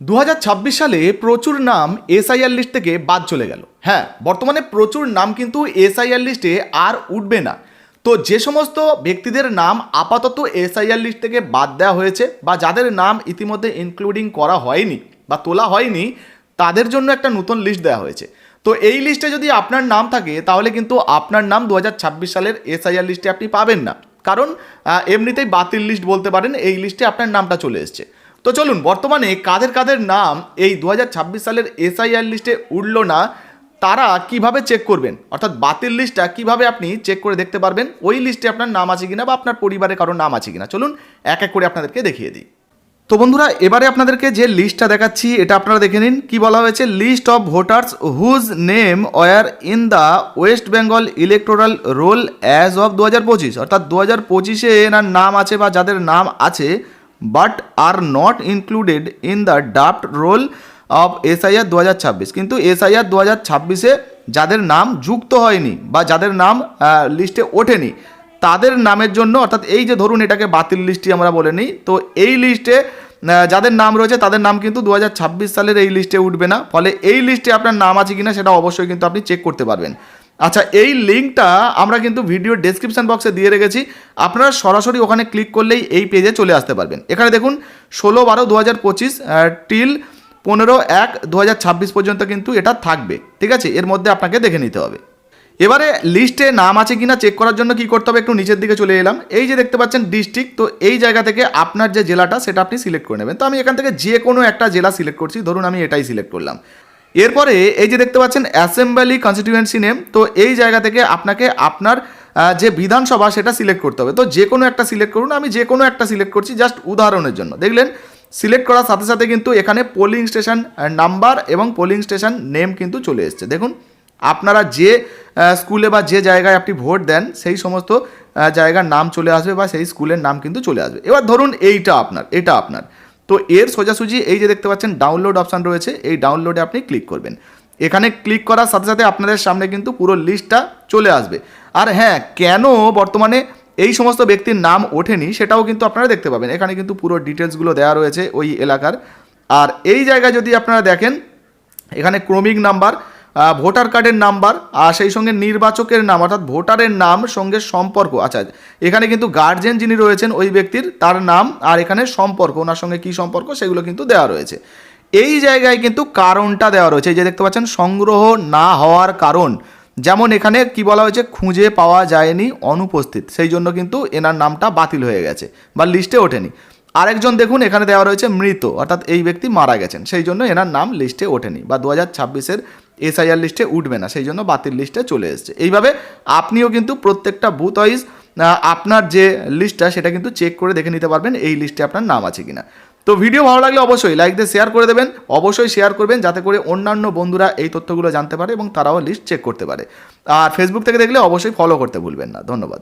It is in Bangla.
দু হাজার ছাব্বিশ সালে প্রচুর নাম এসআইআর লিস্ট থেকে বাদ চলে গেল। হ্যাঁ বর্তমানে প্রচুর নাম কিন্তু এসআইআর লিস্টে আর উঠবে না। তো যে সমস্ত ব্যক্তিদের নাম আপাতত এসআইআর লিস্ট থেকে বাদ দেওয়া হয়েছে বা যাদের নাম ইতিমধ্যে ইনক্লুডিং করা হয়নি বা তোলা হয়নি, তাদের জন্য একটা নতুন লিস্ট দেওয়া হয়েছে। তো এই লিস্টে যদি আপনার নাম থাকে, তাহলে কিন্তু আপনার নাম দু হাজার ছাব্বিশ সালের এসআইআর লিস্টে আপনি পাবেন না। কারণ এমনিতেই বাতিল লিস্ট বলতে পারেন, এই লিস্টে আপনার নামটা চলে এসছে। তো চলুন, বর্তমানে কাদের কাদের নাম এই দু হাজার ছাব্বিশ সালের এসআইআর লিস্টে উঠল না, তারা কীভাবে চেক করবেন? অর্থাৎ বাতিল লিস্টটা কীভাবে আপনি চেক করে দেখতে পারবেন? ওই লিস্টে আপনার নাম আছে কিনা বা আপনার পরিবারে কারোর নাম আছে কিনা? চলুন, এক এক করে আপনাদেরকে দেখিয়ে দিই। তো বন্ধুরা, এবারে আপনাদেরকে যে লিস্টটা দেখাচ্ছি, এটা আপনারা দেখে নিন। কি বলা হয়েছে? List of voters whose name were in the West Bengal electoral roll as of দু হাজার পঁচিশ। অর্থাৎ দু হাজার পঁচিশে এনার নাম আছে বা যাদের নাম আছে but are not included in the draft roll of SIR দু হাজার ছাব্বিশ কিন্তু এসআইআর দু হাজার ছাব্বিশে যাদের নাম যুক্ত হয়নি বা যাদের নাম লিস্টে ওঠেনি, তাদের নামের জন্য, অর্থাৎ এই যে ধরুন এটাকে বাতিল লিস্টটি আমরা বলে নিই, তো এই লিস্টে যাদের নাম রয়েছে তাদের নাম কিন্তু দু হাজার ছাব্বিশ সালের এই লিস্টে উঠবে না। ফলে এই লিস্টে আপনার নাম আছে কিনা সেটা অবশ্যই কিন্তু আপনি চেক করতে পারবেন। আচ্ছা এই লিঙ্কটা আমরা কিন্তু ভিডিও ডেসক্রিপশন বক্সে দিয়ে রেখেছি। আপনারা সরাসরি ওখানে ক্লিক করলেই এই পেজে চলে আসতে পারবেন। এখানে দেখুন, ষোলো বারো দু হাজার পঁচিশ টিল পনেরো এক দু হাজার ছাব্বিশ পর্যন্ত কিন্তু এটা থাকবে। ঠিক আছে? এর মধ্যে আপনাকে দেখে নিতে হবে। এবারে লিস্টে নাম আছে কিনা চেক করার জন্য কি করতে হবে? একটু নিচের দিকে চলে এলাম। এই যে দেখতে পাচ্ছেন ডিস্ট্রিক্ট তো এই জায়গা থেকে আপনার যে জেলাটা, সেটা আপনি সিলেক্ট করে নেবেন। তো আমি এখান থেকে যে কোনো একটা জেলা সিলেক্ট করছি। ধরুন, আমি এটাই সিলেক্ট করলাম। এরপরে এই যে দেখতে পাচ্ছেন অ্যাসেম্বলি কনস্টিটিউয়েন্সি নেম তো এই জায়গা থেকে আপনাকে আপনার যে বিধানসভা সেটা সিলেক্ট করতে হবে। তো যে কোনো একটা সিলেক্ট করুন, আমি যে কোনো একটা সিলেক্ট করছি জাস্ট উদাহরণের জন্য। দেখলেন সিলেক্ট করার সাথে সাথে কিন্তু এখানে পোলিং স্টেশন নাম্বার এবং পোলিং স্টেশন নেম কিন্তু চলে এসছে। দেখুন, আপনারা যে স্কুলে বা যে জায়গায় আপনি ভোট দেন, সেই সমস্ত জায়গার নাম চলে আসবে বা সেই স্কুলের নাম কিন্তু চলে আসবে। এবার ধরুন এইটা আপনার, এটা আপনার। তো এর সোজাসুজি এই যে দেখতে পাচ্ছেন ডাউনলোড অপশান রয়েছে, এই ডাউনলোডে আপনি ক্লিক করবেন। এখানে ক্লিক করার সাথে সাথে আপনাদের সামনে কিন্তু পুরো লিস্টটা চলে আসবে। আর হ্যাঁ কেন বর্তমানে এই সমস্ত ব্যক্তির নাম ওঠেনি সেটাও কিন্তু আপনারা দেখতে পাবেন। এখানে কিন্তু পুরো ডিটেলসগুলো দেওয়া রয়েছে ওই এলাকার। আর এই জায়গায় যদি আপনারা দেখেন, এখানে ক্রমিক নাম্বার ভোটার কার্ডের নাম্বার, আর সেই সঙ্গে নির্বাচকের নাম, অর্থাৎ ভোটারের নাম সঙ্গে সম্পর্ক। আচ্ছা এখানে কিন্তু গার্জেন যিনি রয়েছেন, ওই ব্যক্তির তার নাম আর এখানে সম্পর্ক, ওনার সঙ্গে কি সম্পর্ক সেগুলো কিন্তু দেওয়া রয়েছে। এই জায়গায় কিন্তু কারণটা দেওয়া রয়েছে, এই যে দেখতে পাচ্ছেন, সংগ্রহ না হওয়ার কারণ। যেমন এখানে কি বলা হয়েছে, খুঁজে পাওয়া যায়নি, অনুপস্থিত। সেই জন্য কিন্তু এনার নামটা বাতিল হয়ে গেছে, বা লিস্টে ওঠেনি। আরেকজন দেখুন, এখানে দেওয়া রয়েছে মৃত, অর্থাৎ এই ব্যক্তি মারা গেছেন, সেই জন্য এনার নাম লিস্টে ওঠেনি, বা দু হাজার ছাব্বিশের এসআইআর লিস্টে উঠবে না, সেই জন্য বাতিল লিস্টে চলে এসছে। এইভাবে আপনিও কিন্তু প্রত্যেকটা বুথ ওয়াইজ আপনার যে লিস্টটা সেটা কিন্তু চেক করে দেখে নিতে পারবেন এই লিস্টে আপনার নাম আছে কিনা। তো ভিডিও ভালো লাগলে অবশ্যই লাইক দিয়ে শেয়ার করে দেবেন, অবশ্যই শেয়ার করবেন যাতে করে অন্যান্য বন্ধুরা এই তথ্যগুলো জানতে পারে এবং তারাও লিস্ট চেক করতে পারে। আর ফেসবুক থেকে দেখলে অবশ্যই ফলো করতে ভুলবেন না। ধন্যবাদ।